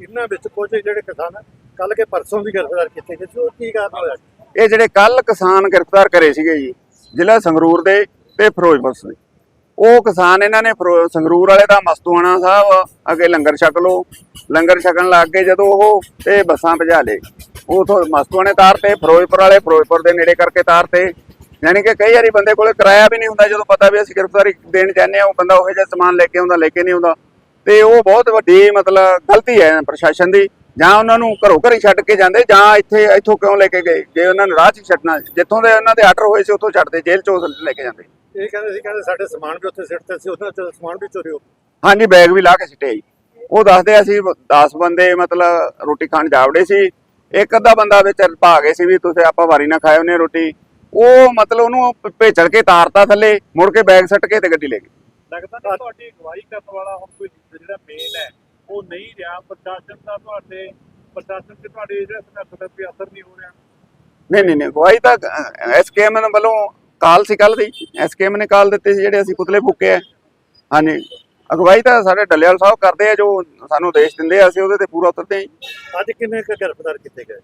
ਇਹਨਾਂ ਵਿੱਚ ਕੁਝ ਜਿਹੜੇ ਕਿਸਾਨ ਕੱਲ ਕੇ ਪਰਸੋਂ ਵੀ ਗ੍ਰਿਫਤਾਰ ਕੀਤੇ ਗਏ ਸੀ ਕੀ ਕਾਰਨ ਹੋਇਆ? ਇਹ ਜਿਹੜੇ ਕੱਲ ਕਿਸਾਨ ਗ੍ਰਿਫਤਾਰ ਕਰੇ ਸੀਗੇ ਜੀ, ਜ਼ਿਲ੍ਹਾ ਸੰਗਰੂਰ ਦੇ ਤੇ ਫਿਰੋਜ਼ਪੁਰ ਦੇ। ਉਹ ਕਿਸਾਨ ਇਹਨਾਂ ਨੇ ਫਿਰੋ- ਸੰਗਰੂਰ ਵਾਲੇ ਦਾ ਮਸਤੂਆਣਾ ਸਾਹਿਬ, ਅੱਗੇ ਲੰਗਰ ਛਕ ਲੋ ਲੰਗਰ ਛਕਣ ਲੱਗ ਗਏ ਜਦੋਂ ਉਹ ਤੇ ਬੱਸਾਂ ਭਜਾ ਲਏ। ਉਥੋਂ ਮਸਤੂਆਣੇ ਤਾਰ ਤੇ, ਫਿਰੋਜ਼ਪੁਰ ਵਾਲੇ ਫਿਰੋਜ਼ਪੁਰ ਦੇ ਨੇੜੇ ਕਰਕੇ ਤਾਰ ਤੇ ਯਾਨੀ ਕਿ ਕਈ ਵਾਰੀ ਬੰਦੇ ਕੋਲੇ ਕਿਰਾਇਆ ਵੀ ਨਹੀਂ ਹੁੰਦਾ ਜਦੋਂ ਪਤਾ ਵੀ ਅਸੀਂ ਗ੍ਰਿਫਤਾਰੀ ਦੇਣ ਚਾਹੁੰਦੇ ਆ ਉਹ ਬੰਦਾ ਉਹੋ ਜਿਹਾ ਸਮਾਨ ਲੈ ਕੇ ਆਉਂਦਾ ਲੈ ਕੇ ਨਹੀਂ ਆਉਂਦਾ। ਤੇ ਉਹ ਬਹੁਤ ਵੱਡੀ ਮਤਲਬ ਗਲਤੀ ਹੈ ਪ੍ਰਸ਼ਾਸਨ ਦੀ ਜਾਂ ਉਹਨਾਂ ਨੂੰ ਘਰੋਂ ਘਰੀ ਛੱਡ ਕੇ ਜਾਂਦੇ ਜਾਂ ਇੱਥੇ ਇੱਥੋਂ ਕਿਉਂ ਲੈ ਕੇ ਗਏ? ਜੇ ਉਹਨਾਂ ਨੂੰ ਰਾਹ 'ਚ ਛੱਡਣਾ ਜਿੱਥੋਂ ਦੇ ਉਹਨਾਂ ਦੇ ਆਰਡਰ ਹੋਏ ਸੀ ਉੱਥੋਂ ਛੱਡਦੇ ਜੇਲ੍ਹ 'ਚੋਂ ਲੈ ਕੇ ਜਾਂਦੇ। ਇਹ ਕਹਿੰਦੇ ਸੀ ਕਹਿੰਦੇ ਸਾਡੇ ਸਮਾਨ ਵੀ ਉੱਥੇ ਸਿੱਟਦੇ ਸੀ ਉਹਨਾਂ ਚ ਸਮਾਨ ਵੀ ਚੋਰੀ ਹੋ। ਹਾਂਜੀ ਬੈਗ ਵੀ ਲਾ ਕੇ ਸਿੱਟੇ ਜੀ। ਉਹ ਦੱਸਦੇ ਅਸੀਂ 10 ਬੰਦੇ ਮਤਲਬ ਰੋਟੀ ਖਾਣ ਜਾਵੜੇ ਸੀ। ਇੱਕ ਅੱਧਾ ਬੰਦਾ ਵਿੱਚ ਭਾ ਗਏ ਸੀ ਵੀ ਤੁਸੀਂ ਆਪਾਂ ਵਾਰੀ ਨਾ ਖਾਏ ਉਹਨੇ ਰੋਟੀ। ਉਹ ਮਤਲਬ ਉਹਨੂੰ ਭ- ਭੇਜੜ ਕੇ ਤਾਰਤਾ ਥੱਲੇ ਮੁੜ ਕੇ ਬੈਗ ਸੱਟ ਕੇ ਤੇ ਗੱਡੀ ਲੈ ਗਏ ਲੱਗਦਾ ਕਿ ਤੁਹਾਡੀ ਅਗਵਾਈ ਕਰਨ ਵਾਲਾ ਹੁਣ ਕੋਈ ਜਿਹੜਾ ਮੇਨ ਹੈ ਉਹ ਨਹੀਂ ਰਿਹਾ। ਪ੍ਰਸ਼ਾਸਨ ਦਾ ਤੁਹਾਡੇ ਪ੍ਰਸ਼ਾਸਨ ਤੇ ਤੁਹਾਡੇ ਜਿਹੜਾ ਸੰਘਰਸ਼ ਦਾ ਕੋਈ ਅਸਰ ਨਹੀਂ ਹੋ ਰਿਹਾ। ਨਹੀਂ ਨਹੀਂ ਨਹੀਂ ਗਵਾਹੀ ਤਾਂ ਐਸਕੇਐਮ ਵੱਲੋਂ ਕਾਲ ਸੀ ਕੱਲ ਦੀ। ਐਸਕੇਐਮ ਨੇ ਕਾਲ ਦਿੱਤੀ ਸੀ ਜਿਹੜੇ ਅਸੀਂ ਪੁਤਲੇ ਫੂਕੇ ਆ। ਹਾਂਜੀ। ਅਗਵਾਈ ਤਾਂ ਸਾਡੇ ਡੱਲੇਵਾਲ ਸਾਹਿਬ ਕਰਦੇ ਆ ਜੋ ਸਾਨੂੰ ਦੇਸ਼ ਦਿੰਦੇ ਆ ਅਸੀਂ ਉਹਦੇ ਤੇ ਪੂਰਾ ਉਤਰਦੇ ਹਾਂ। ਅੱਜ ਕਿੰਨੇ ਕੁ ਗ੍ਰਿਫਤਾਰ ਕੀਤੇ ਗਏ?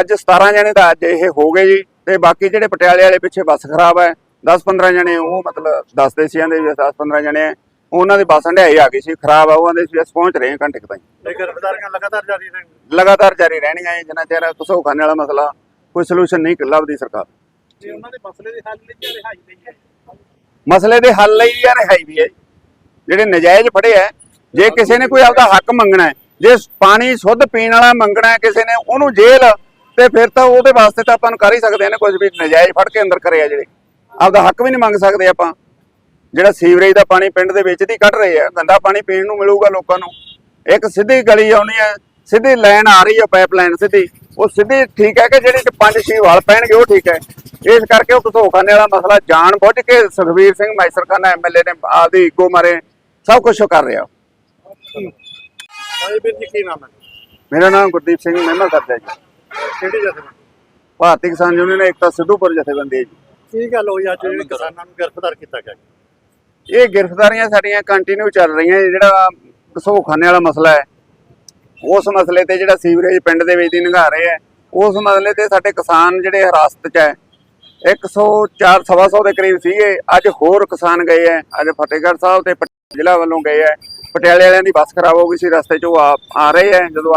ਅੱਜ 17 ਜਣੇ ਤਾਂ ਅੱਜ ਇਹ ਹੋ ਗਏ ਜੀ। ਤੇ ਬਾਕੀ ਜਿਹੜੇ ਪਟਿਆਲੇ ਵਾਲੇ ਪਿੱਛੇ ਬੱਸ ਖਰਾਬ ਹੈ 10-15 ਜਣੇ ਉਹ ਮਤਲਬ ਦੱਸਦੇ ਸੀ ਆਂਦੇ ਵੀ 10-15 ਜਣੇ ਉਹਨਾਂ ਦੀ ਬੱਸ ਹੰਡਿਆਈ ਆ ਗਈ ਸੀ ਖਰਾਬ ਆ ਉਹ ਆਂਦੇ ਸੀ ਅਸੀਂ ਪਹੁੰਚ ਰਹੇ ਘੰਟੇ ਤਾਈਂ। ਗ੍ਰਿਫਤਾਰੀਆਂ ਲਗਾਤਾਰ ਜਾਰੀ ਰਹਿਣ। ਲਗਾਤਾਰ ਜਾਰੀ ਰਹਿਣੀਆਂ ਜੀ, ਜਿੰਨਾ ਚਿਰ ਕਸੋਖਾਨੇ ਵਾਲਾ ਮਸਲਾ ਕੋਈ ਸੋਲੂਸ਼ਨ ਨਹੀਂ ਲੱਭਦੀ ਸਰਕਾਰ। ਜੇ ਉਹਨਾਂ ਦੇ ਮਸਲੇ ਦੇ ਹੱਲ ਲਈ ਜਾਂ ਰਿਹਾਈ ਲਈ ਹੈ? ਮਸਲੇ ਦੇ ਹੱਲ ਲਈ ਯਾਰ ਰਿਹਾਈ ਵੀ ਹੈ। ਜੀ। ਜਿਹੜੇ ਨਜਾਇਜ਼ ਫੜੇ ਆ ਜੇ ਕਿਸੇ ਨੇ ਕੋਈ ਆਪਦਾ ਹੱਕ ਮੰਗਣਾ ਹੈ ਜੇ ਪਾਣੀ ਸ਼ੁੱਧ ਪੀਣ ਵਾਲਾ ਮੰਗਣਾ ਹੈ ਕਿਸੇ ਨੇ ਉਹਨੂੰ ਜੇਲ੍ਹ ਤੇ ਫਿਰ ਤਾਂ ਉਹਦੇ ਵਾਸਤੇ ਤਾਂ ਆਪਾਂ ਨੂੰ ਕਰ ਹੀ ਸਕਦੇ ਨੇ ਕੁਝ ਵੀ ਨਜਾਇਜ਼ ਫੜ ਕੇ ਅੰਦਰ ਕਰਿਆ ਜਿਹੜੇ। ਆਪਦਾ ਹੱਕ ਵੀ ਨਹੀਂ ਮੰਗ ਸਕਦੇ ਆਪਾਂ। ਜਿਹੜਾ ਸੀਵਰੇਜ ਦਾ ਪਾਣੀ ਪਿੰਡ ਦੇ ਵਿੱਚ ਦੀ ਕੱਢ ਰਹੇ ਆ ਗੰਦਾ ਪਾਣੀ ਪੀਣ ਨੂੰ ਮਿਲੂਗਾ ਲੋਕਾਂ ਨੂੰ। ਇੱਕ ਸਿੱਧੀ ਗਲੀ ਆਉਣੀ ਹੈ ਸਿੱਧੀ ਲਾਈਨ ਆ ਰਹੀ ਹੈ ਪਾਈਪ ਲਾਈਨ ਸਿੱਧੀ ਉਹ ਸਿੱਧੀ ਠੀਕ ਹੈ ਕਿ ਜਿਹੜੀ ਪੰਜ ਛੇ ਵਾਲ ਪੈਣਗੇ ਉਹ ਠੀਕ ਹੈ। ਇਸ ਕਰਕੇ ਉਹ ਕਸੋਖਾਨੇ ਵਾਲਾ ਮਸਲਾ ਜਾਣ ਬੁੱਝ ਕੇ ਸੁਖਵੀਰ ਸਿੰਘ ਮਾਈਸਰਖਾਨਾ ਐਮਐਲਏ ਨੇ ਆਪਦੀ ਇੱਗੋ ਮਾਰੇ ਸਭ ਕੁਝ ਕਰ ਰਿਹਾ। ਭਾਈ ਵੀਰ ਜੀ ਕੀ ਨਾਮ ਹੈ? ਮੇਰਾ ਨਾਮ ਗੁਰਦੀਪ ਸਿੰਘ ਮਹਿਮਾ ਕਰਦਾ ਜੀ। ਕਿਹੜੀ ਜਥੇਬੰਦੀ? ਭਾਰਤੀ ਕਿਸਾਨ ਯੂਨੀਅਨ ਏਕਤਾ ਸਿੱਧੂਪੁਰ ਜਥੇਬੰਦੀ ਹੈ ਜੀ। ਕੀ ਗੱਲ ਹੋਈ ਅੱਜ ਜਿਹੜੇ ਕਿਸਾਨਾਂ ਨੂੰ ਗ੍ਰਿਫਤਾਰ ਕੀਤਾ ਗਿਆ? ਇਹ ਗ੍ਰਿਫਤਾਰੀਆਂ ਸਾਡੀਆਂ ਕੰਟੀਨਿਊ ਚੱਲ ਰਹੀਆਂ। ਜਿਹੜਾ ਕਸੋਖਾਨੇ ਵਾਲਾ ਮਸਲਾ ਹੈ ਉਸ ਮਸਲੇ ਤੇ ਜਿਹੜਾ ਸੀਵਰੇਜ ਪਿੰਡ ਦੇ ਵਿੱਚ ਦੀ ਨਿਘਾ ਰਹੇ ਹੈ ਉਸ ਮਸਲੇ ਤੇ ਸਾਡੇ ਕਿਸਾਨ ਜਿਹੜੇ ਹਿਰਾਸਤ 'ਚ ਹੈ 104 ਸਵਾ ਸੌ ਦੇ ਕਰੀਬ ਸੀਗੇ। ਅੱਜ ਹੋਰ ਕਿਸਾਨ ਗਏ ਹੈ ਅੱਜ ਫਤਿਹਗੜ੍ਹ ਸਾਹਿਬ ਤੇ ਪਟਿਆਲਾ ਜ਼ਿਲ੍ਹਾ ਵੱਲੋਂ ਗਏ ਹੈ। ਪਟਿਆਲੇ ਵਾਲਿਆਂ ਦੀ ਬੱਸ ਖਰਾਬ ਹੋ ਗਈ ਸੀ ਰਸਤੇ 'ਚ ਉਹ ਆ ਆ ਰਹੇ ਹੈ। ਜਦੋਂ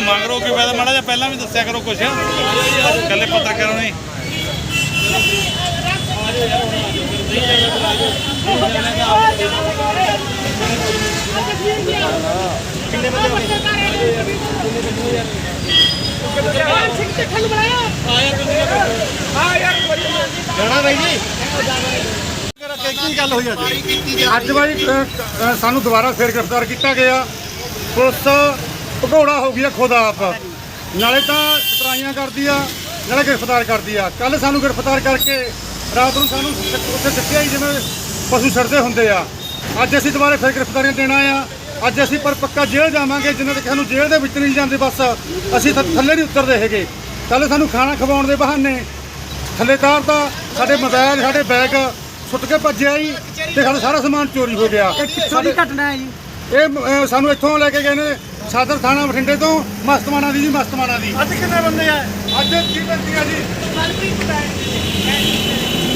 ਹੁਣ ਮੰਗ ਰੋ ਕੀ ਫਾਇਦਾ ਮਾੜਾ ਜਿਹਾ ਪਹਿਲਾਂ ਵੀ ਦੱਸਿਆ ਕਰੋ ਕੁਛ। ਕੱਲੇ ਪੱਤਰਕਾਰਾਂ ਨੇ ਕੀ ਗੱਲ ਹੋਈ ਅੱਜ ਅੱਜ ਬਾਈ ਸਾਨੂੰ ਦੁਬਾਰਾ ਫਿਰ ਗ੍ਰਿਫਤਾਰ ਕੀਤਾ ਗਿਆ। ਪੁਲਿਸ ਭਗੌੜਾ ਹੋ ਗਈ ਆ ਖੁਦ ਆਪ। ਨਾਲੇ ਤਾਂ ਸਤਰਾਈਆਂ ਕਰਦੀ ਆ ਨਾਲੇ ਗ੍ਰਿਫਤਾਰ ਕਰਦੀ ਆ। ਕੱਲ ਸਾਨੂੰ ਗ੍ਰਿਫਤਾਰ ਕਰਕੇ ਰਾਤ ਨੂੰ ਸਾਨੂੰ ਉੱਥੇ ਸਿੱਟਿਆ ਹੀ ਜਿਵੇਂ ਪਸ਼ੂ ਛੱਡਦੇ ਹੁੰਦੇ ਆ। ਅੱਜ ਅਸੀਂ ਦੁਬਾਰਾ ਫਿਰ ਗ੍ਰਿਫਤਾਰੀਆਂ ਦੇਣਾ ਆ। ਅੱਜ ਅਸੀਂ ਪਰ ਪੱਕਾ ਜੇਲ੍ਹ ਜਾਵਾਂਗੇ ਜਿੰਨਾ ਤੱਕ ਸਾਨੂੰ ਜੇਲ੍ਹ ਦੇ ਵਿੱਚ ਨਹੀਂ ਜਾਂਦੇ ਬਸ ਅਸੀਂ ਥੱਲੇ ਨਹੀਂ ਉਤਰਦੇ ਹੈਗੇ। ਕੱਲ ਸਾਨੂੰ ਖਾਣਾ ਖਵਾਉਣ ਦੇ ਬਹਾਨੇ ਥੱਲੇ ਤਾਰਤਾ ਸਾਡੇ ਮੋਬਾਈਲ ਸਾਡੇ ਬੈਗ ਸੁੱਟ ਕੇ ਭੱਜਿਆ ਜੀ ਤੇ ਸਾਡਾ ਸਾਰਾ ਸਮਾਨ ਚੋਰੀ ਹੋ ਗਿਆ। ਕਿੱਥੋਂ ਦੀ ਘਟਨਾ ਹੈ ਜੀ? ਇਹ ਸਾਨੂੰ ਇੱਥੋਂ ਲੈ ਕੇ ਗਏ ਨੇ ਸਾਦਰ ਥਾਣਾ ਬਠਿੰਡੇ ਤੋਂ ਮਸਤਮਾਨਾ ਦੀ ਜੀ ਮਸਤਮਾਨਾ ਦੀ। ਅੱਜ ਕਿੰਨੇ ਬੰਦੇ ਆ? ਅੱਜ ਕੀ ਬੰਦੀ ਆ ਜੀ। ਮਨਪ੍ਰੀਤ ਬੈਂਡ